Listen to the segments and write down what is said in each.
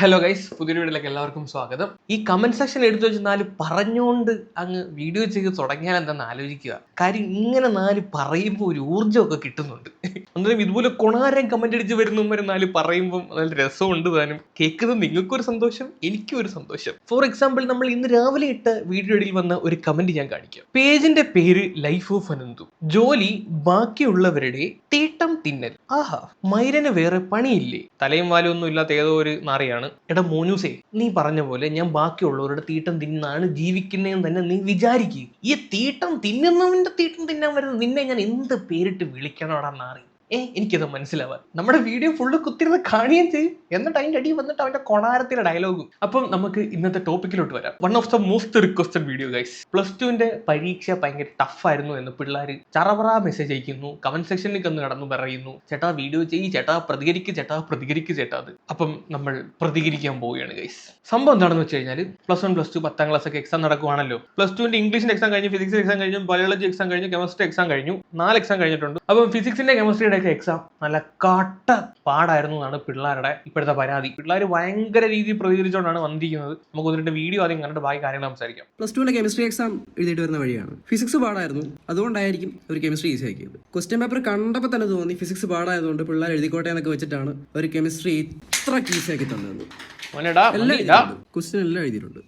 Hello guys പുതിയൊരു വീഡിയോയിലേക്ക് എല്ലാവർക്കും സ്വാഗതം. ഈ കമന്റ് സെക്ഷൻ എടുത്തു വെച്ച് നാല് പറഞ്ഞുകൊണ്ട് അങ്ങ് വീഡിയോ ചെയ്ത് തുടങ്ങിയാൽ എന്താണെന്ന് ആലോചിക്കുക. കാര്യം ഇങ്ങനെ നാല് പറയുമ്പോൾ ഒരു ഊർജമൊക്കെ കിട്ടുന്നുണ്ട്. അന്നേരം ഇതുപോലെ കൊണാരം കമന്റ് അടിച്ച് വരുന്നവരെ നാല് പറയുമ്പോൾ നല്ല രസമുണ്ട് താനും. കേൾക്കുന്നത് നിങ്ങൾക്കൊരു സന്തോഷം എനിക്കും ഒരു സന്തോഷം. ഫോർ എക്സാമ്പിൾ നമ്മൾ ഇന്ന് രാവിലെ ഇട്ട വീഡിയോയിൽ വന്ന ഒരു കമന്റ് ഞാൻ കാണിക്കാം. പേജിന്റെ പേര് ലൈഫ് ഓഫ് അനന്തു ജോലി ബാക്കിയുള്ളവരുടെ തീട്ടം തിന്നൽ. ആഹാ മൈരന് വേറെ പണിയില്ലേ? തലയും വാലും ഒന്നും ഇല്ലാത്ത ഏതോ ഒരു നാറിയാണ്. എടാ മോനൂസേ നീ പറഞ്ഞ പോലെ ഞാൻ ബാക്കിയുള്ളവരുടെ തീട്ടം തിന്നാണ് ജീവിക്കുന്നതെന്ന് തന്നെ നീ വിചാരിക്കുക ഈ തീട്ടം തിന്നുന്നവന്റെ തീട്ടം തിന്നാൻ വരുന്ന നിന്നെ ഞാൻ എന്ത് പേരിട്ട് വിളിക്കണോടാ നാറി? ഏ എനിക്കത് മനസ്സിലാവാൻ. നമ്മുടെ വീഡിയോ ഫുള്ള് കുത്തിരുന്ന് കാണുകയും ചെയ്യും. എന്നിട്ട് അതിന്റെ അടിയിൽ വന്നിട്ട് അവന്റെ കൊണാരത്തിലെ ഡയലോഗും അപ്പം നമുക്ക് ഇന്നത്തെ ടോപ്പിക്കിലോട്ട് വരാം. One of the most requested video guys plus ടുവിന്റെ പരീക്ഷ ഭയങ്കര ടഫായിരുന്നു എന്ന് പിള്ളേർ ചറവറ മെസ്സേജ് അയക്കുന്നു. കമന്റ് സെക്ഷനിൽ കന്ന് കടന്നു പറയുന്നു. ചേട്ടാ വീഡിയോ ചെയ്യ്. ചേട്ടാ പ്രതികരിക്ക്. ചേട്ടാ പ്രതികരിക്ക് ചേട്ടാ അത്. അപ്പം നമ്മൾ പ്രതികരിക്കാൻ പോവുകയാണ് ഗൈസ് സംഭവം എന്താണെന്ന് വെച്ച് കഴിഞ്ഞാൽ പ്ലസ് വൺ പ്ലസ് ടു പത്താം ക്ലാസ് ഒക്കെ എക്സാം നടക്കുവാണല്ലോ. പ്ലസ് ടുവിന്റെ ഇംഗ്ലീഷിന്റെ എക്സാം കഴിഞ്ഞു ഫിസിക്സ് എക്സാം കഴിഞ്ഞു ബയോളജി എക്സാം കഴിഞ്ഞു കെമിസ്ട്രി എക്സാം കഴിഞ്ഞു നാല് എക്സാം കഴിഞ്ഞിട്ടുണ്ട്. അപ്പം ഫിസിക്സിന്റെ കെമിസ്ട്രിയുടെ ഒക്കെ എക്സാം നല്ല കട്ട പാടായിരുന്നു എന്നാണ് പിള്ളേരുടെ ഇപ്പോഴത്തെ പരാതി. പിള്ളേർ ഭയങ്കര രീതിയിൽ പ്രതികരിച്ചുകൊണ്ടാണ് വന്നിരിക്കുന്നത്. നമുക്ക് ഒന്നിട്ട് വീഡിയോ ആദ്യം കണ്ടിട്ട് ബാക്കി കാര്യങ്ങൾ സംസാരിക്കാം. പ്ലസ് ടുവിന്റെ കെമിസ്ട്രി എക്സാം എഴുതിയിട്ട് വരുന്ന വഴിയാണ്. ഫിസിക്സ് പാടായിരുന്നു. അതുകൊണ്ടായിരിക്കും ഒരു കെമിസ്ട്രി ഈസി ആക്കിയത്. ക്വസ്റ്റ്യൻ പേപ്പർ കണ്ടപ്പോൾ തന്നെ തോന്നി ഫിസിക്സ് പാടായതുകൊണ്ട് പിള്ളേർ എഴുതിക്കോട്ടെ എന്നൊക്കെ വെച്ചിട്ടാണ് ഒരു കെമിസ്ട്രി ഇത്ര ഈസി ആക്കി തന്നത്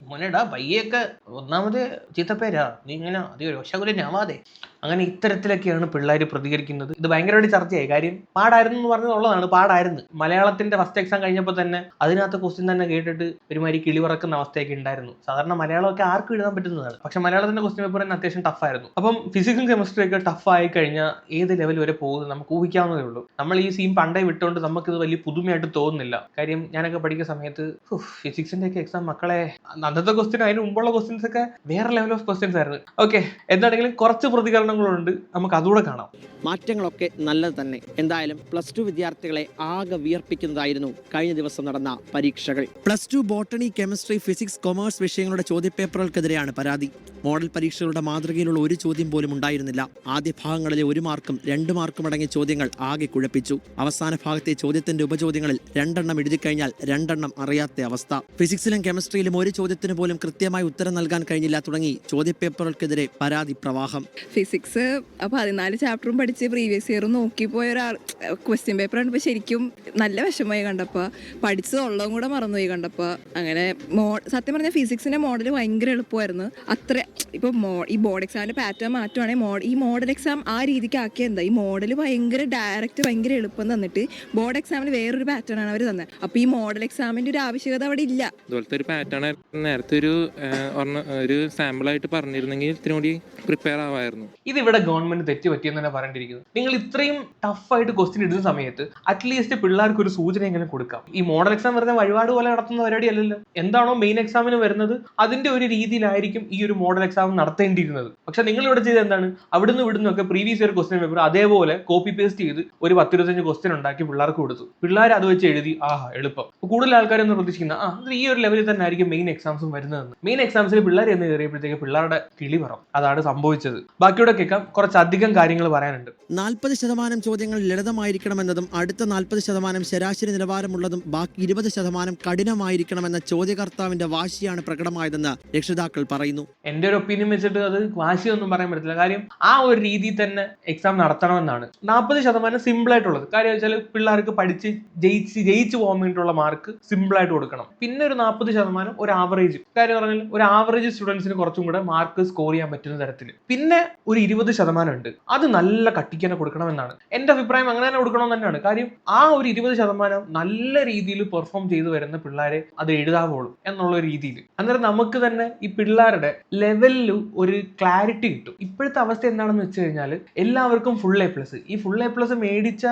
മോനെടാ പയ്യൊക്കെ ഒന്നാമത് ചീത്തപ്പേരാ. നീ ഇങ്ങനെ അധികം രോഷകുലനാവാതെ അങ്ങനെ ഇത്തരത്തിലൊക്കെയാണ് പിള്ളേർ പ്രതികരിക്കുന്നത്. ഇത് ഭയങ്കരമായിട്ട് ചർച്ചയായി കാര്യം പാടായിരുന്നു എന്ന് പറഞ്ഞതുള്ളതാണ്. പാടായിരുന്നു. മലയാളത്തിന്റെ ഫസ്റ്റ് എക്സാം കഴിഞ്ഞപ്പോൾ തന്നെ അതിനകത്ത് ക്വസ്റ്റ്യൻ തന്നെ കേട്ടിട്ട് ഒരുമാതിരി കിളിവറക്കുന്ന അവസ്ഥയൊക്കെ ഉണ്ടായിരുന്നു. സാധാരണ മലയാളമൊക്കെ ആർക്കും എഴുതാൻ പറ്റുന്നതാണ്. പക്ഷെ മലയാളത്തിന്റെ ക്വസ്റ്റ്യൻ പേപ്പർ തന്നെ അത്യാവശ്യം ടഫായിരുന്നു അപ്പം ഫിസിക്സും കെമിസ്ട്രി ഒക്കെ ടഫ് ആയി കഴിഞ്ഞാൽ ഏത് ലെവൽ വരെ പോകുന്നത് നമുക്ക് ഊഹിക്കാവുന്നതേ ഉള്ളൂ. നമ്മൾ ഈ സീൻ പണ്ടേ വിട്ടുകൊണ്ട് നമുക്കിത് വലിയ പുതുമയായിട്ട് തോന്നുന്നില്ല. കാര്യം ഞാനൊക്കെ പഠിക്കുന്ന സമയത്ത് ഫിസിക്സിന്റെ ഒക്കെ എക്സാം മക്കളെ അന്നത്തെ ക്വസ്റ്റ്യൻ അതിന് മുമ്പുള്ള ക്വസ്റ്റ്യൻസ് ഒക്കെ വേറെ ലെവൽ ഓഫ് ക്വസ്റ്റ്യൻസ് ആയിരുന്നു. ഓക്കെ എന്താണെങ്കിലും കുറച്ച് പ്രതികരണങ്ങളുണ്ട്. നമുക്ക് അതുകൂടെ കാണാം. മാറ്റങ്ങളൊക്കെ നല്ലത് തന്നെ. എന്തായാലും പ്ലസ് ടു വിദ്യാർത്ഥികളെ ആകെ വിയർപ്പിക്കുന്നതായിരുന്നു കഴിഞ്ഞ ദിവസം നടന്ന പരീക്ഷകൾ. Plus two botany chemistry physics commerce വിഷയങ്ങളുടെ ചോദ്യപേപ്പറുകൾക്കെതിരെയാണ് പരാതി. മോഡൽ പരീക്ഷകളുടെ മാതൃകയിലുള്ള ഒരു ചോദ്യം പോലും ഉണ്ടായിരുന്നില്ല. ആദ്യ ഭാഗങ്ങളിലെ ഒരു മാർക്കും രണ്ട് മാർക്കും അടങ്ങിയ ചോദ്യങ്ങൾ ആകെ കുഴപ്പിച്ചു. അവസാന ഭാഗത്തെ ചോദ്യത്തിന്റെ ഉപചോദ്യങ്ങളിൽ രണ്ടെണ്ണം എഴുതി കഴിഞ്ഞാൽ രണ്ടെണ്ണം അറിയാത്ത അവസ്ഥ. ഫിസിക്സിലും കെമിസ്ട്രിയിലും ഒരു ചോദ്യത്തിന് പോലും കൃത്യമായി ഉത്തരം നൽകാൻ കഴിഞ്ഞില്ല തുടങ്ങി ചോദ്യപേപ്പറുകൾക്കെതിരെ പരാതി പ്രവാഹം. ഫിസിക്സ് പതിനാല് ചാപ്റ്ററും പഠിച്ച് പ്രീവിയസ് ഇയർ നോക്കിപ്പോയ ഒരാൾ ക്വസ്റ്റ്യൻ പേപ്പർ കണ്ടപ്പോൾ ശരിക്കും നല്ല വിഷമമായി കണ്ടപ്പോൾ പഠിച്ചതുള്ളതും കൂടെ മറന്നുപോയി കണ്ടപ്പോൾ അങ്ങനെ മോ സത്യം പറഞ്ഞാൽ ഫിസിക്സിന്റെ മോഡൽ ഭയങ്കര എളുപ്പമായിരുന്നു. അത്ര ഇപ്പോൾ മോ ഈ ബോർഡ് എക്സാമിന്റെ പാറ്റേൺ മാറ്റുവാണെങ്കിൽ മോ ഈ മോഡൽ എക്സാം ആ രീതിക്ക് ആക്കിയ എന്താ? ഈ മോഡൽ ഭയങ്കര ഡയറക്റ്റ് ഭയങ്കര എളുപ്പം തന്നിട്ട് ബോർഡ് എക്സാമിന് വേറൊരു പാറ്റേൺ ആണ് അവർ തന്നത്. അപ്പോൾ ഈ മോഡൽ എക്സാമിന്റെ ഒരു ആവശ്യകത അവിടെ ഇല്ല. അതുപോലത്തെ ഒരു പാറ്റേൺ നേരത്തെ ഒരു ഒരു സാമ്പിളായിട്ട് പറഞ്ഞിരുന്നെങ്കിൽ ഇത്തിരി കൂടി പ്രിപ്പയർ ആവായിരുന്നു. ഇത് ഇവിടെ ഗവൺമെന്റ് തെറ്റ് പറ്റിയെന്ന് തന്നെ പറഞ്ഞിരിക്കുന്നത് നിങ്ങൾ ഇത്രയും ടഫായിട്ട് ക്വസ്റ്റ്യൻ ഇടുന്ന സമയത്ത് അറ്റ്ലീസ്റ്റ് പിള്ളേർക്ക് ഒരു സൂചന എങ്ങനെ കൊടുക്കാം. ഈ മോഡൽ എക്സാം വെറുതെ വഴിപാട് പോലെ നടത്തുന്ന പരിപാടി അല്ലല്ലോ. എന്താണോ മെയിൻ എക്സാമിന് വരുന്നത്? അതിന്റെ ഒരു രീതിയിലായിരിക്കും ഈ ഒരു മോഡൽ എക്സാം നടത്തേണ്ടിയിരുന്നത്. പക്ഷെ നിങ്ങൾ ഇവിടെ ചെയ്ത് എന്താണ്? അവിടുന്ന് ഇവിടുന്ന് ഒക്കെ പ്രീവിയസ് ഇയർ ക്വസ്റ്റ്യൻ പേപ്പർ അതേപോലെ കോപ്പി പേസ്റ്റ് ചെയ്ത് ഒരു പത്തിരുപത്തഞ്ച് ക്വസ്റ്റ്യൻ ഉണ്ടാക്കി പിള്ളേർക്ക് കൊടുത്തു. പിള്ളേർ അത് വെച്ച് എഴുതി ആഹാ എളുപ്പം. കൂടുതൽ ആൾക്കാരൊന്നും പ്രതീക്ഷിക്കുന്ന ആ ഈ ഒരു ലെവലിൽ തന്നെ ആയിരിക്കും മെയിൻ എക്സാംസും വരുന്നതെന്ന്. മെയിൻ എക്സാംസിൽ പിള്ളേർ എന്ന് കയറിയപ്പോഴത്തേക്ക് പിള്ളേരുടെ കിളി പറം അതാണ് സംഭവിച്ചത്. ബാക്കിയുടെ കേൾക്കാം. കുറച്ചധികം കാര്യങ്ങൾ പറയാനുണ്ട്. നാൽപ്പത് ശതമാനം ചോദ്യങ്ങൾ ലളിതമായിരിക്കണമെന്നതും അടുത്ത നാൽപ്പത് ശതമാനം ശരാശരി നിലവാരമുള്ളതും ബാക്കി ഇരുപത് ശതമാനം കഠിനമായിരിക്കണമെന്ന ചോദ്യകർത്താവിന്റെ വാശിയാണ് പ്രകടമായതെന്ന് രക്ഷിതാക്കൾ പറയുന്നു. എന്റെ ഒരു ഒപ്പീനിയൻ വെച്ചിട്ട് അത് വാശിയൊന്നും പറയാൻ പറ്റില്ല കാര്യം ആ ഒരു രീതിയിൽ തന്നെ എക്സാം നടത്തണമെന്നാണ്. നാൽപ്പത് ശതമാനം സിമ്പിൾ ആയിട്ടുള്ളത്. കാര്യം വെച്ചാൽ പിള്ളേർക്ക് പഠിച്ച് ജയിച്ച് ജയിച്ച് പോകാൻ വേണ്ടിയിട്ടുള്ള മാർക്ക് സിമ്പിൾ ആയിട്ട് കൊടുക്കണം. പിന്നെ ഒരു നാൽപ്പത് ശതമാനം ഒരു ആവറേജ് കാര്യം പറഞ്ഞാൽ ഒരു ആവറേജ് സ്റ്റുഡൻസിന് കുറച്ചും കൂടെ മാർക്ക് സ്കോർ ചെയ്യാൻ പറ്റുന്ന തരത്തിൽ. പിന്നെ ഒരു ഇരുപത് ശതമാനം ഉണ്ട്. അത് നല്ല കട്ടിക്ക് കൊടുക്കണം കൊടുക്കണമെന്നാണ്. എന്റെ അഭിപ്രായം അങ്ങനെ തന്നെ കൊടുക്കണം തന്നെയാണ്. കാര്യം ആ ഒരു ഇരുപത് ശതമാനം നല്ല രീതിയിൽ പെർഫോം ചെയ്തു വരുന്ന പിള്ളേരെ അത് എഴുതാവുള്ളൂ എന്നുള്ള രീതിയിൽ. അന്നേരം നമുക്ക് തന്നെ ഈ പിള്ളേരുടെ ലെവലിൽ ഒരു ക്ലാരിറ്റി കിട്ടും. ഇപ്പോഴത്തെ അവസ്ഥ എന്താണെന്ന് വെച്ച് കഴിഞ്ഞാൽ എല്ലാവർക്കും ഫുൾ എ പ്ലസ് ഈ ഫുൾ എ പ്ലസ് മേടിച്ച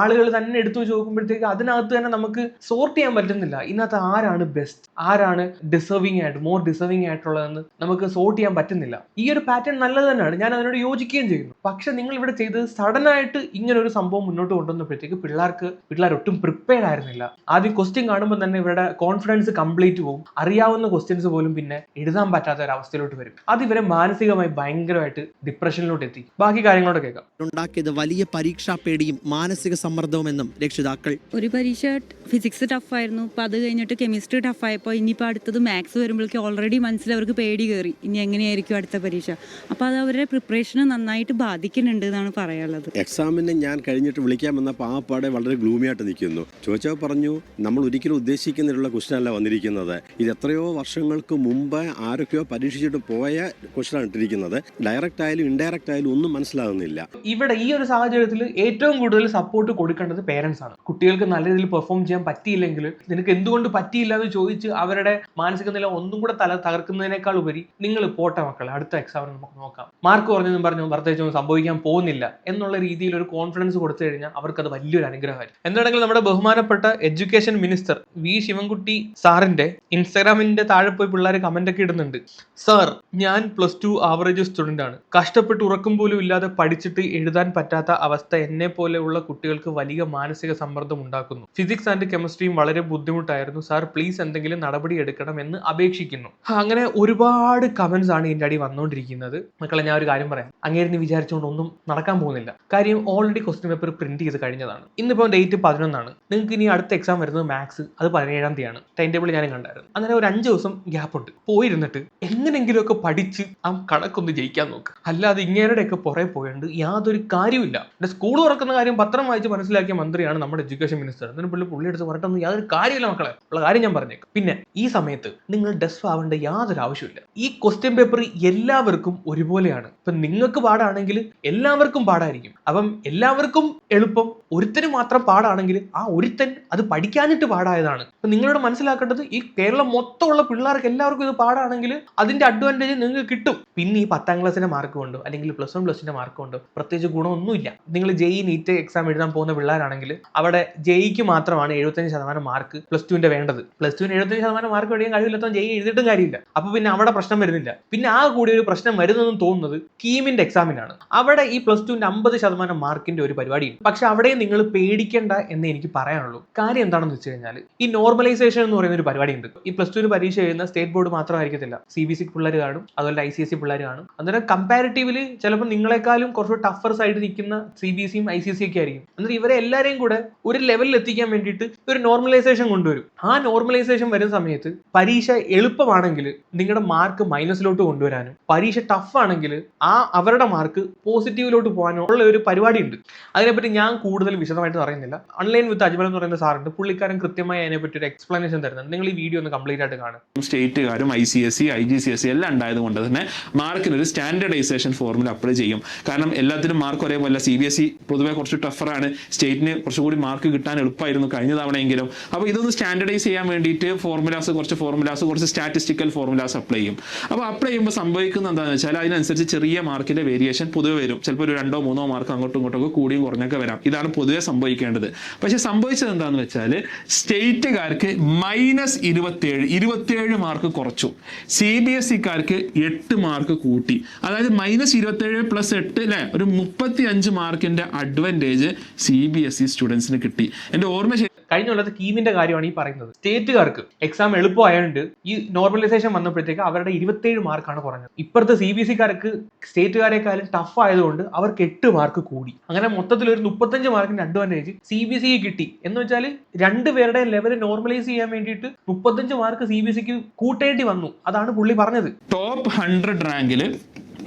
ആളുകൾ തന്നെ എടുത്തു വെച്ച് നോക്കുമ്പോഴത്തേക്ക് അതിനകത്ത് തന്നെ നമുക്ക് സോർട്ട് ചെയ്യാൻ പറ്റുന്നില്ല. ഇന്നത്തെ ആരാണ് ബെസ്റ്റ് ആരാണ് ഡിസേർവിംഗ് ആയിട്ട് മോർ ഡിസേർവിംഗ് ആയിട്ടുള്ളതെന്ന് നമുക്ക് സോർട്ട് ചെയ്യാൻ പറ്റുന്നില്ല. ഈ ഒരു പാറ്റേൺ നല്ലത് തന്നെയാണ്. ഞാൻ അതിനോട് യോജിക്കുകയും ചെയ്യുന്നു. പക്ഷെ നിങ്ങൾ ഇവിടെ ചെയ്തത് സഡൻ ആയിട്ട് ഒരു സംഭവം മുന്നോട്ട് കൊണ്ടുവന്നപ്പോഴത്തേക്ക് പിള്ളേർക്ക് പിള്ളേർ ഒട്ടും പ്രിപ്പയർഡ് ആയിരുന്നില്ല. ആദ്യം ക്വസ്റ്റ്യൻ കാണുമ്പോൾ തന്നെ ഇവരുടെ കോൺഫിഡൻസ് കംപ്ലീറ്റ് പോകും അറിയാവുന്ന ക്വസ്റ്റ്യൻസ് പോലും പിന്നെ എഴുതാൻ പറ്റാത്ത ഒരു അവസ്ഥയിലോട്ട് വരും. അത് ഇവരെ മാനസികമായി ഭയങ്കരമായിട്ട് ഡിപ്രഷനിലോട്ട് എത്തി. ബാക്കി കാര്യങ്ങളോട് കേൾക്കാം. ഉണ്ടാക്കിയത് വലിയ പരീക്ഷാ പേടിയും മാനസിക സമ്മർദ്ദവും എന്നും രക്ഷിതാക്കൾ. ഒരു പരീക്ഷ ഫിസിക്സ് ടഫ് ആയിരുന്നു. അപ്പോൾ അത് കഴിഞ്ഞിട്ട് കെമിസ്ട്രി ടഫ് ആയപ്പോൾ ഇനിയിപ്പോൾ അടുത്തത് മാത്സ് വരുമ്പോഴേക്കും ഓൾറെഡി മനസ്സിൽ അവർക്ക് പേടി കയറി. ഇനി എങ്ങനെയായിരിക്കും അടുത്ത പരീക്ഷ? അപ്പോൾ അത് അവരുടെ പ്രിപ്പറേഷനെ നന്നായിട്ട് ബാധിക്കുന്നുണ്ട് എന്നാണ് പറയാനുള്ളത്. എക്സാമിന് ഞാൻ കഴിഞ്ഞിട്ട് വിളിക്കാൻ പാപ്പാടെ വളരെ ഗ്ലൂമിയായിട്ട് നിൽക്കുന്നു. ചോദിച്ചാൽ പറഞ്ഞു നമ്മൾ ഒരിക്കലും ഉദ്ദേശിക്കുന്നതിലുള്ള ക്വസ്റ്റനല്ല വന്നിരിക്കുന്നത്. ഇത് എത്രയോ വർഷങ്ങൾക്ക് മുമ്പ് ആരൊക്കെയോ പരീക്ഷിച്ചിട്ട് പോയ ക്വസ്റ്റനാണ് ഇട്ടിരിക്കുന്നത്. ഡയറക്റ്റ് ആയാലും ഇൻഡയറക്റ്റ് ആയാലും ഒന്നും മനസ്സിലാകുന്നില്ല. ഇവിടെ ഈ ഒരു സാഹചര്യത്തിൽ ഏറ്റവും കൂടുതൽ സപ്പോർട്ട് കൊടുക്കേണ്ടത് പേരൻസ് ആണ്. കുട്ടികൾക്ക് നല്ല രീതിയിൽ പെർഫോം ചെയ്യാൻ പറ്റിയില്ലെങ്കിൽ നിനക്ക് എന്തുകൊണ്ട് പറ്റിയില്ല എന്ന് ചോദിച്ച് അവരുടെ മാനസിക നില ഒന്നും കൂടെ തല തകർക്കുന്നതിനേക്കാൾ ഉപരി നിങ്ങൾ പോട്ടെ മക്കളെ അടുത്ത എക്സാമിന് നമുക്ക് നോക്കാം. മാർക്ക് കുറഞ്ഞെന്നും പറഞ്ഞു പ്രത്യേകിച്ചൊന്നും സംഭവിക്കാൻ പോകുന്നില്ല എന്നുള്ള രീതിയിൽ ഒരു കോൺഫിഡൻസ് കൊടുത്തു കഴിഞ്ഞാൽ അവർക്കത് വലിയൊരു അനുഗ്രഹമായിരിക്കും. എന്താണെങ്കിൽ നമ്മുടെ ബഹുമാനപ്പെട്ട എഡ്യൂക്കേഷൻ മിനിസ്റ്റർ വി ശിവൻകുട്ടി സാറിന്റെ ഇൻസ്റ്റാഗ്രാമിന്റെ താഴെ പോയി പിള്ളേർ കമന്റ് ഒക്കെ ഇടുന്നുണ്ട്. സാർ ഞാൻ പ്ലസ് ടു ആവറേജ് സ്റ്റുഡന്റ് ആണ്. കഷ്ടപ്പെട്ട് ഉറക്കം പോലും ഇല്ലാതെ പഠിച്ചിട്ട് എഴുതാൻ പറ്റാത്ത അവസ്ഥ എന്നെ പോലെയുള്ള കുട്ടികൾക്ക് വലിയ മാനസിക സമ്മർദ്ദം ഉണ്ടാക്കുന്നു. ഫിസിക്സ് ആൻഡ് കെമിസ്ട്രിയും വളരെ ബുദ്ധിമുട്ടായിരുന്നു. സാർ പ്ലീസ് എന്തെങ്കിലും നടപടി എടുക്കണം എന്ന് അപേക്ഷിക്കുന്നു. അങ്ങനെ ഒരുപാട് കമന്റ്സ് ആണ് ഇതിന്റെ അടി വന്നുകൊണ്ടിരിക്കുന്നത്. മക്കളെ ഞാൻ ഒരു കാര്യം പറയാം. അങ്ങേരുന്ന് വിചാരിച്ചുകൊണ്ട് ഒന്നും നടക്കാൻ പോകുന്നില്ല. കാര്യം ഓൾറെഡി ക്വസ്റ്റ്യൻ പേപ്പർ പ്രിന്റ് ചെയ്ത് കഴിഞ്ഞതാണ്. ഇന്നിപ്പോൾ ഡേറ്റ് പതിനൊന്നാണ്. നിങ്ങൾക്ക് ഇനി അടുത്ത എക്സാം വരുന്നത് മാത്സ് അത് പതിനേഴാം തീയതിയാണ് ടൈം ടേബിൾ ഞാൻ കണ്ടായിരുന്നു. അങ്ങനെ ഒരു അഞ്ച് ദിവസം ഗ്യാപ്പ് ഉണ്ട്. പോയിരുന്നിട്ട് എങ്ങനെങ്കിലുമൊക്കെ പഠിച്ച് ആ കണക്കൊന്ന് ജയിക്കാൻ നോക്ക്. അല്ലാതെ ഇങ്ങേരുടെ ഒക്കെ പുറകെ പോയുണ്ട് യാതൊരു കാര്യമില്ല സ്കൂൾ തുറക്കുന്ന കാര്യം പത്രം വായിച്ച് മനസ്സിലാക്കിയ മന്ത്രിയാണ് നമ്മുടെ എഡ്യൂക്കേഷൻ മിനിസ്റ്റർ എന്നിട്ട് പുള്ളി പുള്ളി എടുത്ത് പറഞ്ഞിട്ടൊന്നും യാതൊരു കാര്യമില്ല മക്കളെ. ഉള്ള കാര്യം ഞാൻ പറഞ്ഞേക്കും. പിന്നെ ഈ സമയത്ത് നിങ്ങൾ ഡെസ് ആവേണ്ട യാതൊരു ആവശ്യമില്ല ഈ ക്വസ്റ്റ്യൻ പേപ്പർ എല്ലാവർക്കും ഒരുപോലെയാണ്. ഇപ്പൊ നിങ്ങൾക്ക് പാടാണെങ്കിൽ എല്ലാവർക്കും പാടായിരിക്കും. അപ്പം എല്ലാവർക്കും എളുപ്പം. ഒരുത്തന് മാത്രം പാടാണെങ്കിൽ ആ ഒരുത്തൻ അത് പഠിക്കാനിട്ട് പാടായതാണ്. അപ്പൊ നിങ്ങളോട് മനസ്സിലാക്കേണ്ടത് ഈ കേരളം മൊത്തമുള്ള പിള്ളേർക്ക് എല്ലാവർക്കും ഇത് പാടാണെങ്കിൽ അതിന്റെ അഡ്വാന്റേജ് നിങ്ങൾക്ക് കിട്ടും. പിന്നെ ഈ പത്താം ക്ലാസ്സിന്റെ മാർക്ക് കൊണ്ടോ അല്ലെങ്കിൽ പ്ലസ് വൺ പ്ലസിന്റെ മാർക്ക് കൊണ്ടോ പ്രത്യേകിച്ച് ഗുണമൊന്നുമില്ല. നിങ്ങൾ ജെയ് നീറ്റ് എക്സാം എഴുതാൻ പോകുന്ന പിള്ളേരാണെങ്കിൽ അവിടെ ജെയ്ക്ക് മാത്രമാണ് എഴുപത്തഞ്ച് ശതമാനം മാർക്ക് പ്ലസ് ടുവിന്റെ വേണ്ടത്. പ്ലസ് ടുവിന് എഴുപത്തഞ്ച് ശതമാനം മാർക്ക് കഴിയാൻ കഴിയില്ലാത്ത ജെയ് എഴുതിയിട്ടും കാര്യമില്ല. അപ്പൊ പിന്നെ അവിടെ പ്രശ്നം വരുന്നില്ല. പിന്നെ ആ കൂടി ഒരു പ്രശ്നം വരുന്നതെന്ന് തോന്നുന്നത് കീമിന്റെ എക്സാമിനാണ് അവിടെ ഈ പ്ലസ് ടുവിന്റെ അമ്പത് ശതമാനം മാർക്കിന്റെ ഒരു പരിപാടിയുണ്ട്. പക്ഷെ അവിടെ നിങ്ങൾ പേടിക്കേണ്ട എന്ന് എനിക്ക് പറയാനുള്ളൂ. കാര്യം എന്താണെന്ന് വെച്ച് കഴിഞ്ഞാൽ ഈ നോർമലൈസേഷൻ എന്ന് പറയുന്ന ഒരു പരിപാടി ഉണ്ട് ഈ പ്ലസ് ടുവിന് പരീക്ഷ എഴുതുന്ന സ്റ്റേറ്റ് ബോർഡ് മാത്രമായിരിക്കത്തില്ല. സി ബി സി പിള്ളേർ കാണും അതുപോലെ ഐ സി എസ് സി പിള്ളേർ കാണും. അന്നേരം കമ്പാരിറ്റീവ്ലി ചിലപ്പോൾ നിങ്ങളെക്കാളും കുറച്ച് ടഫർ സൈഡ് നിൽക്കുന്ന സി ബി സിയും ഐ സി സി ഒക്കെ ആയിരിക്കും. എന്നിട്ട് ഇവരെ എല്ലാവരെയും കൂടെ ഒരു ലെവലിൽ എത്തിക്കാൻ വേണ്ടിയിട്ട് ഒരു നോർമലൈസേഷൻ കൊണ്ടുവരും. ആ നോർമലൈസേഷൻ വരുന്ന സമയത്ത് പരീക്ഷ എളുപ്പമാണെങ്കിൽ നിങ്ങളുടെ മാർക്ക് മൈനസിലോട്ട് കൊണ്ടുവരാനും പരീക്ഷ ടഫ് ആണെങ്കിൽ ആ അവരുടെ മാർക്ക് പോസിറ്റീവിലോട്ട് പോകാനോ ഉള്ള ഒരു പരിപാടി ഉണ്ട് അതിനെപ്പറ്റി ഞാൻ കൂടുതൽ വിശദമായിട്ട് പറയുന്നില്ല. ഓൺലൈൻ വിത്ത് അജ്മൽ എന്ന് പറയുന്ന സാറുണ്ട്. പുള്ളിക്കാരൻ കൃത്യമായി അതിനെപ്പറ്റി ഒരു എക്സ്പ്ലനേഷൻ തരുന്നുണ്ട്. നിങ്ങൾ ഈ വീഡിയോ ഒന്ന് കംപ്ലീറ്റ് ആയിട്ട് കാണും സ്റ്റേറ്റുകാരും I C S C I G C S C എല്ലാം ഉണ്ടായതുകൊണ്ട് തന്നെ മാർക്കിന് ഒരു സ്റ്റാൻഡർഡൈസേഷൻ ഫോർമുല അപ്ലൈ ചെയ്യും. കാരണം എല്ലാത്തിനും മാർക്ക് ഒരേപോലെ. സി ബി എസ് ഇ പൊതുവെ കുറച്ച് ടഫറാണ് സ്റ്റേറ്റിന് കുറച്ചുകൂടി മാർക്ക് കിട്ടാൻ എളുപ്പമായിരുന്നു കഴിഞ്ഞ തവണയെങ്കിലും. അപ്പോൾ ഇതൊന്ന് സ്റ്റാൻഡർഡൈസ് ചെയ്യാൻ വേണ്ടിയിട്ട് ഫോർമുലാസ് കുറച്ച് ഫോർമുലാസ് കുറച്ച് സ്റ്റാറ്റിസ്റ്റിക്കൽ ഫോർമുലാസ് അപ്ലൈ ചെയ്യും. അപ്പോൾ അപ്ലൈ ചെയ്യുമ്പോൾ സംഭവിക്കുന്നത് എന്താണെന്ന് വെച്ചാൽ അതിനനുസരിച്ച് ചെറിയ മാർക്കിന്റെ വേരിയേഷൻ പൊതുവെ വരും. ചിലപ്പോൾ ഒരു രണ്ടോ മൂന്നോ മാർക്ക് അങ്ങോട്ടും ഇങ്ങോട്ടും ഒക്കെ കൂടിയും കുറഞ്ഞൊക്കെ വരാം. ഇതാണ് പൊതുവെ സംഭവിക്കേണ്ടത്. പക്ഷെ സംഭവിച്ചത് എന്താണെന്ന് വെച്ചാൽ സ്റ്റേറ്റുകാർക്ക് മൈനസ് ഇരുപത്തിയേഴ് ഇരുപത്തിയേഴ് മാർക്ക് കുറച്ചു. സി ബി എസ് ഇക്കാർക്ക് എട്ട് മാർക്ക് കൂട്ടി. അതായത് മൈനസ് ഇരുപത്തിയേഴ് പ്ലസ് എട്ട് അല്ലേ ഒരു മുപ്പത്തി അഞ്ച് മാർക്കിന്റെ advantage C B S E സ്റ്റുഡൻസിന് കിട്ടി. എന്റെ ഓർമ്മ ശരി കഴിഞ്ഞ കൊല്ലത്തെ കീമിന്റെ കാര്യമാണ് ഈ പറയുന്നത്. സ്റ്റേറ്റുകാർക്ക് എക്സാം എളുപ്പമായതുകൊണ്ട് ഈ നോർമലൈസേഷൻ വന്നപ്പോഴത്തേക്ക് അവരുടെ ഇരുപത്തേഴ് മാർക്കാണ് കുറഞ്ഞത്. ഇപ്പോഴത്തെ സി ബി സിക്കാർക്ക് സ്റ്റേറ്റുകാരെക്കാളും ടഫ് ആയതുകൊണ്ട് അവർക്ക് എട്ട് മാർക്ക് കൂടി. അങ്ങനെ മൊത്തത്തിൽ ഒരു മുപ്പത്തഞ്ച് മാർക്കിന്റെ അഡ്വാന്റേജ് സി ബി സിക്ക് കിട്ടി. എന്ന് വെച്ചാൽ രണ്ട് രണ്ടുപേരുടെ ലെവൽ നോർമലൈസ് ചെയ്യാൻ വേണ്ടിയിട്ട് മുപ്പത്തഞ്ച് മാർക്ക് സി ബി സിക്ക് കൂട്ടേണ്ടി വന്നു. അതാണ് പുള്ളി പറഞ്ഞത്. ടോപ്പ് ഹൺഡ്രഡ് റാങ്കിൽ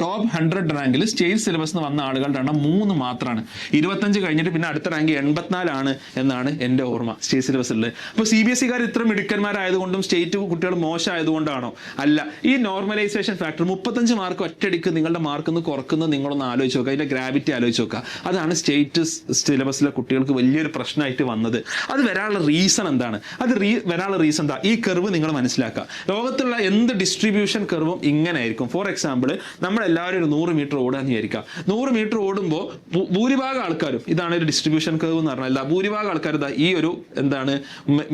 ടോപ്പ് ഹൺഡ്രഡ് റാങ്കിൽ സ്റ്റേറ്റ് സിലബസ് വന്ന ആളുകളുടെ എണ്ണം മൂന്ന് മാത്രമാണ് ഇരുപത്തഞ്ച് കഴിഞ്ഞിട്ട് പിന്നെ അടുത്ത റാങ്ക് എൺപത്തിനാലാണ് എന്നാണ് എന്റെ ഓർമ്മ സ്റ്റേറ്റ് സിലബസിൽ അപ്പോൾ സി ബി എസ് സിക്കാർ ഇത്ര മിടുക്കന്മാരായതുകൊണ്ടും സ്റ്റേറ്റ് കുട്ടികൾ മോശമായതുകൊണ്ടാണോ? അല്ല. ഈ നോർമലൈസേഷൻ ഫാക്ടർ മുപ്പത്തഞ്ച് മാർക്ക് ഒറ്റയടിക്ക് നിങ്ങളുടെ മാർക്ക് ഒന്ന് കുറക്കുന്നത് നിങ്ങളൊന്ന് ആലോചിച്ച് നോക്കുക അതിന്റെ ഗ്രാവിറ്റി ആലോചിച്ച് നോക്കുക അതാണ് സ്റ്റേറ്റ് സിലബസിലെ കുട്ടികൾക്ക് വലിയൊരു പ്രശ്നമായിട്ട് വന്നത്. അത് വരാനുള്ള റീസൺ എന്താണ്? അത് റീ വരാനുള്ള റീസൺ എന്താ? ഈ കർവ് നിങ്ങൾ മനസ്സിലാക്കുക. ലോകത്തുള്ള എന്ത് ഡിസ്ട്രിബ്യൂഷൻ കർവും ഇങ്ങനെ ആയിരിക്കും ഫോർ എക്സാമ്പിൾ നമ്മളെല്ലാവരും ഒരു നൂറ് മീറ്റർ ഓടാന്ന് വിചാരിക്കുക. നൂറ് മീറ്റർ ഓടുമ്പോൾ ഭൂരിഭാഗം ആൾക്കാരും ഇതാണ് ഒരു ഡിസ്ട്രിബ്യൂഷൻ കർവ് എന്ന് പറഞ്ഞാൽ ഭൂരിഭാഗം ആൾക്കാർ ഈ ഒരു എന്താണ്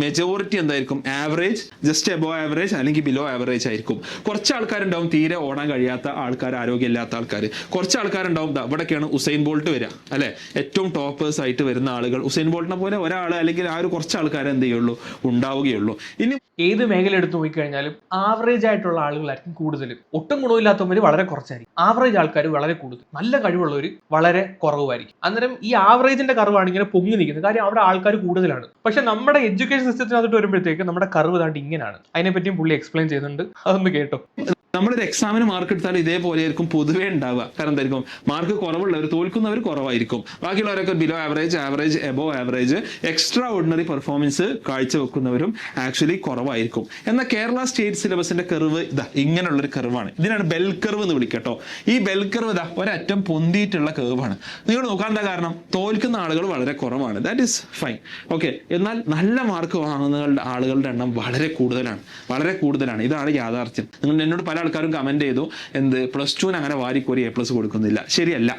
മെജോറിറ്റി എന്തായിരിക്കും? ആവറേജ് ജസ്റ്റ് എബോ ആവറേജ് അല്ലെങ്കിൽ ബിലോ ആവറേജ് ആയിരിക്കും. കുറച്ച് ആൾക്കാരുണ്ടാവും തീരെ ഓടാൻ കഴിയാത്ത ആൾക്കാർ ആരോഗ്യമില്ലാത്ത ആൾക്കാർ കുറച്ച് ആൾക്കാരുണ്ടാവും ഇവിടെയൊക്കെയാണ് ഉസൈൻ ബോൾട്ട് വരിക അല്ലെ? ഏറ്റവും ടോപ്പേഴ്സ് ആയിട്ട് വരുന്ന ആളുകൾ. ഉസൈൻ ബോൾട്ടിനെ പോലെ ഒരാൾ അല്ലെങ്കിൽ ആ ഒരു കുറച്ച് ആൾക്കാർ എന്ത് ചെയ്യുള്ളൂ? ഉണ്ടാവുകയുള്ളൂ. ഇനി ഏത് മേഖല എടുത്ത് നോക്കിക്കഴിഞ്ഞാലും ആവറേജ് ആയിട്ടുള്ള ആളുകളായിരിക്കും കൂടുതൽ ഒട്ടും ഗുണമില്ലാത്തവർ വളരെ കുറച്ചായിരിക്കും. ആയിരിക്കും ആവറേജ് ആൾക്കാർ വളരെ കൂടുതൽ. നല്ല കഴിവുള്ളവർ വളരെ കുറവായിരിക്കും അന്നേരം ഈ ആവറേജിന്റെ കർവാണ് ഇങ്ങനെ പൊങ്ങി നിൽക്കുന്നത്. കാര്യം അവിടെ ആൾക്കാർ കൂടുതലാണ്. പക്ഷെ നമ്മുടെ എഡ്യൂക്കേഷൻ സിസ്റ്റത്തിനകത്തോട്ട് വരുമ്പോഴത്തേക്ക് നമ്മുടെ കർവ് താണ്ട് ഇങ്ങനെയാണ് അതിനെപ്പറ്റിയും പുള്ളി എക്സ്പ്ലെയിൻ ചെയ്യുന്നുണ്ട്. അതൊന്ന് കേട്ടോ. നമ്മളൊരു എക്സാമിന് മാർക്ക് എടുത്താൽ ഇതേപോലെ ആയിരിക്കും പൊതുവേ ഉണ്ടാവുക. കാരണം എന്തായിരിക്കും? മാർക്ക് കുറവുള്ളവർ തോൽക്കുന്നവർ കുറവായിരിക്കും. ബാക്കിയുള്ളവരൊക്കെ below average average above average extraordinary performance കാഴ്ചവെക്കുന്നവരും actually കുറവായിരിക്കും. എന്നാൽ കേരള സ്റ്റേറ്റ് സിലബസിന്റെ കർവ് ഇതാ ഇങ്ങനെയുള്ള ഒരു കർവാണ് ഇതിനാണ് ബെൽ കർവ് എന്ന് വിളിക്കട്ടോ. ഈ ബെൽ കർവ് ഇതാ ഒരറ്റം പൊന്തിയിട്ടുള്ള കർവാണ് നിങ്ങൾ നോക്കാനുള്ള കാരണം? തോൽക്കുന്ന ആളുകൾ വളരെ കുറവാണ്. ദാറ്റ് ഇസ് ഫൈൻ ഓക്കെ എന്നാൽ നല്ല മാർക്ക് വാങ്ങുന്ന ആളുകളുടെ എണ്ണം വളരെ കൂടുതലാണ്. വളരെ കൂടുതലാണ്. ഇതാണ് യാഥാർത്ഥ്യം. നിങ്ങൾ എന്നോട് പല ആൾക്കാരും കമന്റ് ചെയ്തു. എന്ത്? പ്ലസ് ടുവിന് അങ്ങനെ വാരിക്കോരി എ പ്ലസ് കൊടുക്കുന്നില്ല. ശരിയല്ല.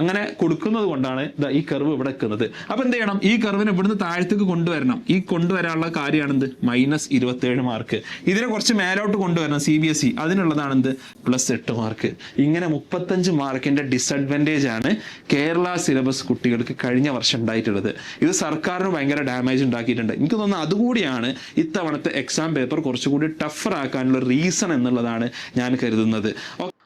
അങ്ങനെ കൊടുക്കുന്നത് കൊണ്ടാണ് ഈ കർവ് ഇവിടെ എക്കുന്നത് അപ്പോൾ എന്ത് ചെയ്യണം? ഈ കർവിനെ ഇവിടുന്ന് താഴത്തേക്ക് കൊണ്ടുവരണം. ഈ കൊണ്ടുവരാനുള്ള കാര്യമാണ് എന്ത്? മൈനസ് ഇരുപത്തേഴ് മാർക്ക് ഇതിനെ കുറച്ച് മേലോട്ട് കൊണ്ടുവരണം സി ബി എസ് ഇ അതിനുള്ളതാണ് എന്ത്? പ്ലസ് എട്ട് മാർക്ക് ഇങ്ങനെ മുപ്പത്തഞ്ച് മാർക്കിന്റെ ഡിസഡ്വാന്റേജ് ആണ് കേരള സിലബസ് കുട്ടികൾക്ക് കഴിഞ്ഞ വർഷം ഉണ്ടായിട്ടുള്ളത്. ഇത് സർക്കാരിന് ഭയങ്കര ഡാമേജ് ഉണ്ടാക്കിയിട്ടുണ്ട്. എനിക്ക് തോന്നുന്നു അതുകൂടിയാണ് ഇത്തവണത്തെ എക്സാം പേപ്പർ കുറച്ചുകൂടി ടഫർ ആക്കാനുള്ള റീസൺ എന്നുള്ളതാണ് ഞാൻ കരുതുന്നത്.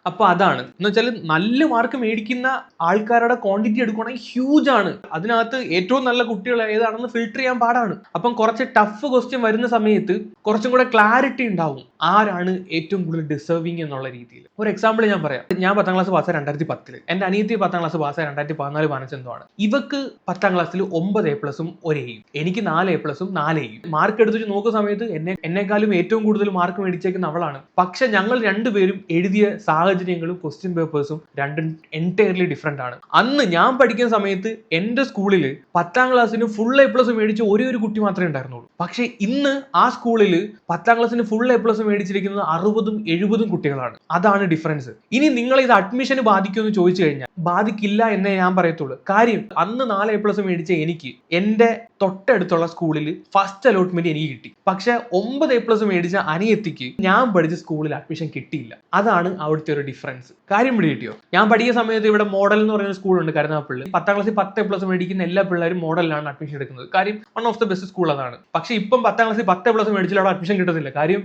അപ്പൊ അതാണ്. എന്ന് വെച്ചാൽ നല്ല മാർക്ക് മേടിക്കുന്ന ആൾക്കാരുടെ ക്വാണ്ടിറ്റി എടുക്കുകയാണെങ്കിൽ ഹ്യൂജ് ആണ്. അതിനകത്ത് ഏറ്റവും നല്ല കുട്ടികൾ ഏതാണെന്ന് ഫിൽട്ടർ ചെയ്യാൻ പാടാണ്. അപ്പം കുറച്ച് ടഫ് ക്വസ്റ്റ്യൻ വരുന്ന സമയത്ത് കുറച്ചും കൂടെ ക്ലാരിറ്റി ഉണ്ടാവും. ആരാണ് ഏറ്റവും കൂടുതൽ ഡിസേർവിങ് എന്നുള്ള രീതിയിൽ. ഒരു എക്സാമ്പിൾ ഞാൻ പറയാം. ഞാൻ പത്താം ക്ലാസ് പാസ്സായ രണ്ടായിരത്തി പത്തിൽ എന്റെ അനിയത്തി പത്താം ക്ലാസ് പാസ്സായ രണ്ടായിരത്തി പതിനാല് പതിനഞ്ചെന്തോ ആണ് ഇവക്ക് പത്താം ക്ലാസ്സിൽ ഒമ്പത് എ പ്ലസും ഒരു എനിക്ക് നാല് എ പ്ലസും നാല് എയും മാർക്ക് എടുത്തു നോക്കുന്ന സമയത്ത് എന്നെ എന്നെക്കാളും ഏറ്റവും കൂടുതൽ മാർക്ക് മേടിച്ചേക്കുന്ന അവളാണ്. പക്ഷെ ഞങ്ങൾ രണ്ടുപേരും എഴുതിയ സാഹചര്യങ്ങളും ക്വസ്റ്റ്യൻ പേപ്പേഴ്സും രണ്ടും എന്റയർലി ഡിഫറെന്റ് ആണ്. അന്ന് ഞാൻ പഠിക്കുന്ന സമയത്ത് എന്റെ സ്കൂളിൽ പത്താം ക്ലാസ്സിന് ഫുൾ എ പ്ലസ് മേടിച്ച ഒരേ ഒരു കുട്ടി മാത്രമേ ഉണ്ടായിരുന്നുള്ളൂ. പക്ഷെ ഇന്ന് ആ സ്കൂളിൽ പത്താം ക്ലാസ്സിന് ഫുൾ എ പ്ലസ് മേടിച്ചിരിക്കുന്നത് അറുപതും എഴുപതും കുട്ടികളാണ്. അതാണ് ഡിഫറൻസ് ഇനി നിങ്ങൾ ഇത് അഡ്മിഷന് ബാധിക്കുമെന്ന് ചോദിച്ചു കഴിഞ്ഞാൽ ബാധിക്കില്ല എന്നേ ഞാൻ പറയത്തുള്ളൂ. കാര്യം അന്ന് നാല് എ പ്ലസ് മേടിച്ച എനിക്ക് എന്റെ തൊട്ടടുത്തുള്ള സ്കൂളിൽ ഫസ്റ്റ് അലോട്ട്മെന്റ് എനിക്ക് കിട്ടി. പക്ഷെ ഒമ്പത് എ പ്ലസ് മേടിച്ച അനിയത്തിക്ക് ഞാൻ പഠിച്ച സ്കൂളിൽ അഡ്മിഷൻ കിട്ടിയില്ല. അതാണ് അവിടുത്തെ ഒരു ഡിഫറൻസ് കാര്യം പിടി കിട്ടിയോ? ഞാൻ പഠിക്കുന്ന സമയത്ത് ഇവിടെ മോഡൽ എന്ന് പറയുന്ന സ്കൂളുണ്ട് കരുനാപ്പള്ളി പത്താം ക്ലാസ്സിൽ പത്ത് എ പ്ലസ് മേടിക്കുന്ന എല്ലാ പിള്ളേരും മോഡലിലാണ് അഡ്മിഷൻ എടുക്കുന്നത്. കാര്യം one of the best school അതാണ്. പക്ഷെ ഇപ്പം പത്താം ക്ലാസ്സിൽ പത്ത് എ പ്ലസ് മേടിച്ചാൽ അവിടെ അഡ്മിഷൻ കിട്ടത്തില്ല. കാര്യം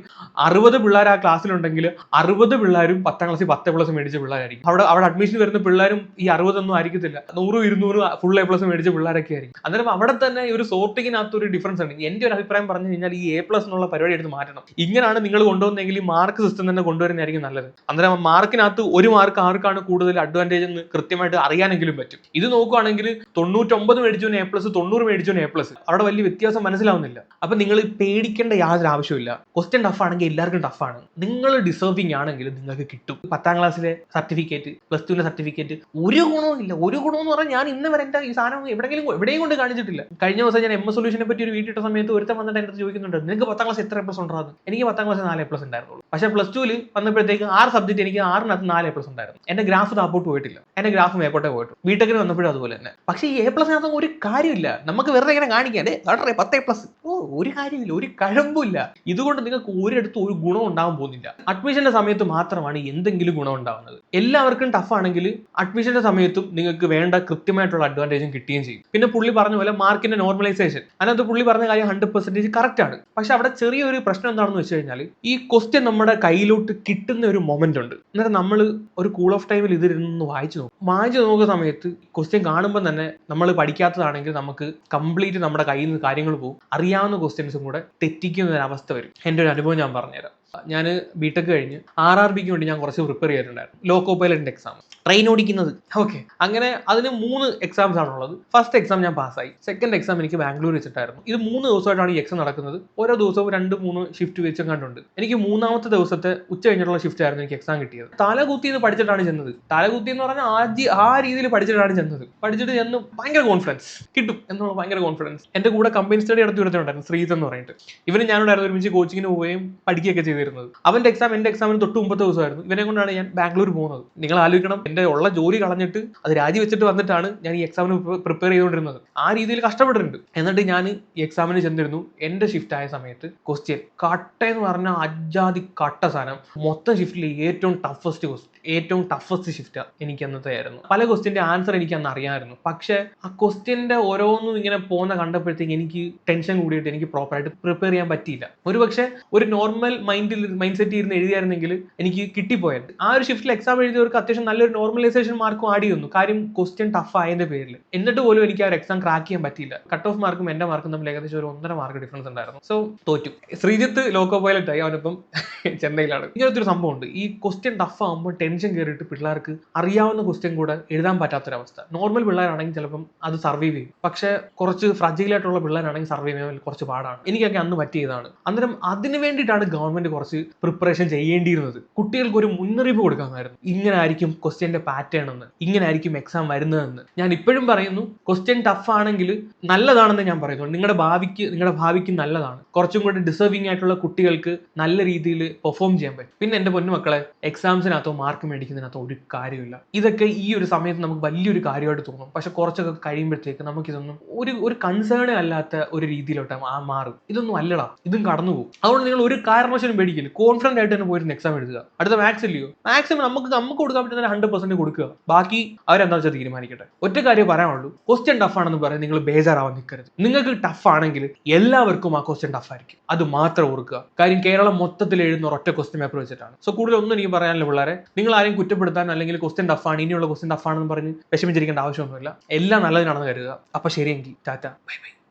അറുപത് പിള്ളേർ ആ ക്ലാസ്സിലുണ്ടെങ്കിൽ അറുപത് പിള്ളേരും പത്താം ക്ലാസ്സിൽ പത്ത് എ പ്ലസ് മേടിച്ച പിള്ളേരായിരിക്കും. അവിടെ അവിടെ അഡ്മിഷൻ വരുന്ന പിള്ളേരും ഈ അറുപതൊന്നും ആയിരിക്കത്തില്ല. നൂറും ഇരുന്നൂറും ഫുൾ എ പ്ലസ് മേടിച്ച പിള്ളേരൊക്കെ ആയിരിക്കും. അന്നേരം അവിടെ തന്നെ ഈ ഒരു സോർട്ടിങ്ങിനകത്ത് ഒരു ഡിഫറൻസ് ഉണ്ട് എന്റെ ഒരു അഭിപ്രായം പറഞ്ഞു കഴിഞ്ഞാൽ ഈ എ പ്ലസ് എന്നുള്ള പരിപാടി എടുത്ത് മാറ്റണം. ഇങ്ങനെയാണ് നിങ്ങൾ കൊണ്ടുവന്നെങ്കിൽ ഈ മാർക്ക് സിസ്റ്റം തന്നെ കൊണ്ടുവരുന്നതായിരിക്കും നല്ലത്. അന്നേരം മാർക്കിനകത്ത് ഒരു മാർക്ക് ആർക്കാണ് കൂടുതൽ അഡ്വാന്റേജ് എന്ന് കൃത്യമായിട്ട് അറിയാനെങ്കിലും പറ്റും. ഇത് നോക്കുവാണെങ്കിൽ തൊണ്ണൂറ്റൊമ്പത് മേടിച്ചവന് എ പ്ലസ് തൊണ്ണൂറ് മേടിച്ചവന് എ പ്ലസ് അവിടെ വലിയ വ്യത്യാസം മനസ്സിലാവുന്നില്ല. അപ്പൊ നിങ്ങൾ പേടിക്കേണ്ട യാതൊരു ആവശ്യമില്ല ക്വസ്റ്റ്യൻ ടഫ് ആണെങ്കിൽ എല്ലാവർക്കും ടഫാണ് നിങ്ങൾ ഡിസേർവിംഗ് ആണെങ്കിൽ നിങ്ങൾക്ക് കിട്ടും. പത്താം ക്ലാസ്സിലെ സർട്ടിഫിക്കറ്റ് പ്ലസ് ടുവിലെ സർട്ടിഫിക്കറ്റ് ഒരു ഗുണവും ഇല്ല ഒരു ഗുണവും എന്ന് പറഞ്ഞാൽ ഞാൻ ഇന്ന് വരെ എന്റെ ഈ സാധനം എവിടെയെങ്കിലും എവിടെയും കൊണ്ട് കാണിച്ചിട്ടില്ല. കഴിഞ്ഞ ഞാൻ എം എസ് സൊല്യൂഷനെ പറ്റി ഒരു വീട്ടിൽ ഇട്ട സമയത്ത് ഒരുത്തം വന്നിട്ട് എന്റെ അടുത്ത് ചോദിക്കുന്നുണ്ട് നിങ്ങൾക്ക് പത്താം ക്ലാസ് എത്ര പ്ലസ് ഉണ്ടായിരുന്നു? എനിക്ക് പത്താം ക്ലാസ് നാല് പ്ലസ് ഉണ്ടായിരുന്നുള്ളൂ. പക്ഷേ പ്ലസ് ടുവിൽ വന്നപ്പോഴത്തേക്ക് ആറ് സബ്ജക്ട് എനിക്ക് ആറിനകത്ത് നാല് പ്ലസ് ഉണ്ടായിരുന്നു. എന്റെ ഗ്രാഫ് താപ്പോട്ട് പോയിട്ടില്ല. എന്റെ ഗ്രാഫ് മേപ്പോട്ടേ പോയിട്ടു. വീട്ടിൽ വന്നപ്പോഴും അതുപോലെ തന്നെ. പക്ഷേ ഈ എ പ്ലസ് പ്ലസിനകത്ത് ഒരു കാര്യമില്ല. നമുക്ക് വെറുതെ ഇങ്ങനെ കാണിക്കാൻ വളരെ പത്ത് പ്ലസ് ഓ ഒരു കാര്യമില്ല. ഒരു കഴമ്പില്ല ഇതുകൊണ്ട് നിങ്ങൾക്ക് ഒരിടത്തും ഒരു ഗുണം ഉണ്ടാവാൻ പോകുന്നില്ല. അഡ്മിഷന്റെ സമയത്ത് മാത്രമാണ് എന്തെങ്കിലും ഗുണം ഉണ്ടാവുന്നത്. എല്ലാവർക്കും ടഫ് ആണെങ്കിൽ അഡ്മിഷന്റെ സമയത്തും നിങ്ങൾക്ക് വേണ്ട കൃത്യമായിട്ടുള്ള അഡ്വാന്റേജും കിട്ടുകയും ചെയ്യും. പിന്നെ പുള്ളി പറഞ്ഞ പോലെ മാർക്കിന്റെ നോർമലൈസേഷൻ അതിനകത്ത് പുള്ളി പറഞ്ഞ കാര്യം ഹൺഡ്രഡ് പെർസെന്റേജ് കറക്റ്റ് ആണ്. പക്ഷെ അവിടെ ചെറിയൊരു പ്രശ്നം എന്താണെന്ന് വെച്ച് കഴിഞ്ഞാൽ ഈ ക്വസ്റ്റ്യൻ നമ്മുടെ കയ്യിലോട്ട് കിട്ടുന്ന ഒരു മൊമെന്റ് ഉണ്ട്. എന്നിട്ട് നമ്മൾ ഒരു കൂൾ ഓഫ് ടൈമിൽ ഇതിരുന്ന് വായിച്ചു നോക്കും. വായിച്ചു നോക്കുന്ന സമയത്ത് ക്വസ്റ്റ്യൻ കാണുമ്പോൾ തന്നെ നമ്മൾ പഠിക്കാത്തതാണെങ്കിൽ നമുക്ക് കംപ്ലീറ്റ് നമ്മുടെ കയ്യിൽ നിന്ന് കാര്യങ്ങൾ പോകും അറിയാവുന്ന ക്വസ്റ്റ്യൻസും കൂടെ തെറ്റിക്കുന്ന ഒരു അവസ്ഥ വരും. എന്റെ ഒരു അനുഭവം ഞാൻ പറഞ്ഞുതരാം. ഞാൻ ബിടെക് കഴിഞ്ഞ് ആർ ആർ ബിക്ക് വേണ്ടി ഞാൻ കുറച്ച് പ്രിപ്പയർ ചെയ്തിട്ടുണ്ടായിരുന്നു. ലോക്കോ പൈലറ്റിന്റെ എക്സാം ട്രെയിൻ ഓടിക്കുന്നത്. ഓക്കെ അങ്ങനെ അതിന് മൂന്ന് എക്സാംസ് ആണുള്ളത് ഫസ്റ്റ് എക്സാം ഞാൻ പാസ്സായി സെക്കൻഡ് എക്സാം എനിക്ക് ബാംഗ്ലൂർ വെച്ചിട്ടായിരുന്നു. ഇത് മൂന്ന് ദിവസമായിട്ടാണ് ഈ എക്സാം നടക്കുന്നത്. ഓരോ ദിവസവും രണ്ട് മൂന്ന് ഷിഫ്റ്റ് വെച്ചും കണ്ടുണ്ട്. എനിക്ക് മൂന്നാമത്തെ ദിവസത്തെ ഉച്ച കഴിഞ്ഞിട്ടുള്ള ഷിഫ്റ്റ് ആയിരുന്നു എനിക്ക് എക്സാം കിട്ടിയത്. തലകുത്തി എന്ന് പഠിച്ചിട്ടാണ് ചെന്നത്. തലകുത്തി എന്ന് പറഞ്ഞാൽ ആദ്യ ആ രീതിയിൽ പഠിച്ചിട്ടാണ് ചെന്നത്. പഠിച്ചിട്ട് ചെന്ന് ഭയങ്കര കോൺഫിഡൻസ് കിട്ടും എന്നുള്ള ഭയങ്കര കോൺഫിഡൻസ് എന്റെ കൂടെ കമ്പനി സ്റ്റഡി നടത്തി വരുന്നുണ്ടായിരുന്നു ശ്രീത് എന്ന് പറഞ്ഞിട്ട്. ഇവന് ഞാനുണ്ടായിരുന്നു ഒരുമിച്ച് കോച്ചിങ്ങിന് പോവുകയും പഠിക്കുകയൊക്കെ ചെയ്തിരുന്നത് അവന്റെ എക്സാം എന്റെ എക്സാമിന് തൊട്ട് മുമ്പത്തെ ദിവസമായിരുന്നു. ഇവനെ കൊണ്ടാണ് ഞാൻ ബാംഗ്ലൂർ പോകുന്നത്. നിങ്ങൾ ആലോചിക്കണം എന്റെ ഉള്ള ജോലി കളഞ്ഞിട്ട് അത് രാജിവെച്ചിട്ട് വന്നിട്ടാണ് ഞാൻ ഈ എക്സാമിന് പ്രിപ്പയർ ചെയ്തുകൊണ്ടിരുന്നത്. ആ രീതിയിൽ കഷ്ടപ്പെട്ടിട്ടുണ്ട്. എന്നിട്ട് ഞാൻ ഈ എക്സാമിന് ചെന്നിരുന്നു. എന്റെ ഷിഫ്റ്റ് ആയ സമയത്ത് ക്വസ്റ്റ്യൻ കട്ട എന്ന് പറഞ്ഞ അജാതി കട്ട സാധനം. മൊത്തം ഷിഫ്റ്റിലെ ഏറ്റവും ടഫസ്റ്റ് ക്വസ്റ്റ്യൻ ഏറ്റവും ടഫസ്റ്റ് ഷിഫ്റ്റ് എനിക്ക് അന്നത്തെ ആയിരുന്നു. പല ക്വസ്റ്റ്യന്റെ ആൻസർ എനിക്ക് അന്ന് അറിയാമായിരുന്നു. പക്ഷേ ആ ക്വസ്റ്റ്യന്റെ ഓരോന്നും ഇങ്ങനെ പോകുന്ന കണ്ടപ്പോഴത്തേക്ക് എനിക്ക് ടെൻഷൻ കൂടിയിട്ട് എനിക്ക് പ്രോപ്പറായിട്ട് പ്രിപ്പയർ ചെയ്യാൻ പറ്റിയില്ല. ഒരു പക്ഷേ ഒരു നോർമൽ മൈൻഡ് മൈൻഡിൽ മൈൻഡ് സെറ്റ് ഇരുന്ന് എഴുതിയായിരുന്നെങ്കിൽ എനിക്ക് കിട്ടിപ്പോയത്. ആ ഒരു ഷിഫ്റ്റിൽ എക്സാം എഴുതിയവർക്ക് അത്യാവശ്യം നല്ലൊരു നോർമലൈസേഷൻ മാർക്കും ആഡ് ചെയ്യുന്നു കാര്യം ക്വസ്റ്റ്യൻ ടഫ് ആയതിന്റെ പേരിൽ എന്നിട്ട് പോലും എനിക്ക് ആ ഒരു എക്സാം ക്രാക്ക് ചെയ്യാൻ പറ്റിയില്ല. കട്ട് ഓഫ് മാർക്കും എന്റെ മാർക്കും തമ്മിൽ ഏകദേശം ഒരു ഒന്നര മാർക്ക് ഡിഫറൻസ് ഉണ്ടായിരുന്നു. സോ തോറ്റു. ശ്രീജിത്ത് ലോക്കോ പൈലറ്റായി അവനിപ്പം ചെന്നൈയിലാണ്. ഇങ്ങനത്തെ ഒരു സംഭവം ഉണ്ട് ഈ ക്വസ്റ്റ്യൻ ടഫ് ആകുമ്പോൾ ടെൻഷൻ കയറിയിട്ട് പിള്ളേർക്ക് അറിയാവുന്ന ക്വസ്റ്റ്യൻ കൂടെ എഴുതാൻ പറ്റാത്തൊരവസ്ഥ. നോർമൽ പിള്ളേരാണെങ്കിൽ ചിലപ്പം അത് സർവൈവ് ചെയ്യും. പക്ഷെ കുറച്ച് ആയിട്ടുള്ള പിള്ളേരാണെങ്കിൽ സർവൈവ് ചെയ്യാൻ കുറച്ച് പാടാണ്. എനിക്കൊക്കെ അന്ന് പറ്റിയതാണ്. അന്നേരം അതിന് വേണ്ടിയിട്ടാണ് ഗവൺമെന്റ് കുറച്ച് പ്രിപ്പറേഷൻ ചെയ്യേണ്ടിയിരുന്നത്. കുട്ടികൾക്ക് ഒരു മുന്നറിയിപ്പ് കൊടുക്കാമായിരുന്നു. ഇങ്ങനെ ആയിരിക്കും ക്വസ്റ്റ്യന്റെ പാറ്റേൺ എന്ന്. ഇങ്ങനെ ആയിരിക്കും എക്സാം വരുന്നതെന്ന്. ഞാൻ ഇപ്പോഴും പറയുന്നു ക്വസ്റ്റ്യൻ ടഫ് ആണെങ്കിൽ നല്ലതാണെന്ന് ഞാൻ പറയുന്നു. നിങ്ങളുടെ ഭാവിക്ക് നിങ്ങളുടെ ഭാവിക്ക് നല്ലതാണ്. കുറച്ചും കൂടി ഡിസേർവിംഗ് ആയിട്ടുള്ള കുട്ടികൾക്ക് നല്ല രീതിയിൽ പെർഫോം ചെയ്യാൻ പറ്റും. പിന്നെ എന്റെ പൊന്നുമക്കളെ എക്സാംസിനകത്തോ മാർക്ക് മേടിക്കുന്നതിനകത്തോ ഒരു കാര്യമില്ല ഇതൊക്കെ ഈ ഒരു സമയത്ത് നമുക്ക് വലിയൊരു കാര്യമായിട്ട് തോന്നും. പക്ഷെ കുറച്ചൊക്കെ കഴിയുമ്പോഴത്തേക്ക് നമുക്കിതൊന്നും ഒരു ഒരു കൺസേണേ അല്ലാത്ത ഒരു രീതിയിലോട്ട് ആ മാറും. ഇതൊന്നും അല്ലടാ. ഇതും കടന്നു പോകും. അതുകൊണ്ട് നിങ്ങൾ ഒരു കാരണവശാലും പേടിക്കില്ല കോൺഫിഡന്റ് ആയിട്ട് തന്നെ പോയിരുന്ന എക്സാം എഴുതുക. അടുത്ത മാത്സ് ഇല്ലയോ? മാക്സിമം നമുക്ക് നമുക്ക് കൊടുക്കാൻ പറ്റുന്ന ഹൺഡ്രഡ് പെർസെന്റ് കൊടുക്കുക. ബാക്കി അവരെന്താ വെച്ചാൽ തീരുമാനിക്കട്ടെ? ഒറ്റ കാര്യം പറയാനുള്ളൂ. ക്വസ്റ്റ്യൻ ടഫ് ആണെന്ന് പറയാൻ നിങ്ങൾ ബേജാറാവാൻ നിൽക്കരുത്. നിങ്ങൾക്ക് ടഫ് ആണെങ്കിൽ എല്ലാവർക്കും ആ ക്വസ്റ്റ്യൻ ടഫ് ആയിരിക്കും. അത് മാത്രം ഓർക്കുക. കാര്യം കേരളം മൊത്തത്തിൽ എഴുതുന്ന ഒറ്റ ക്വസ്റ്റ്യൻ പേപ്പർ വെച്ചിട്ടാണ്. സോ കൂടുതൽ ഒന്നും എനിക്ക് പറയാനില്ല പിള്ളേരെ. നിങ്ങൾ ആരെയും കുറ്റപ്പെടുത്താൻ അല്ലെങ്കിൽ ക്വസ്റ്റ്യൻ ടഫ് ആണ് ഇനിയുള്ള ക്വസ്റ്റ്യൻ ടഫ് ആണെന്ന് പറഞ്ഞ് വിഷമിച്ചിരിക്കേണ്ട ആവശ്യമൊന്നുമില്ല. എല്ലാം നല്ലതിനാണെന്ന് കരുതുക. അപ്പൊ ശരിയെങ്കിൽ ടാറ്റ. Bye bye.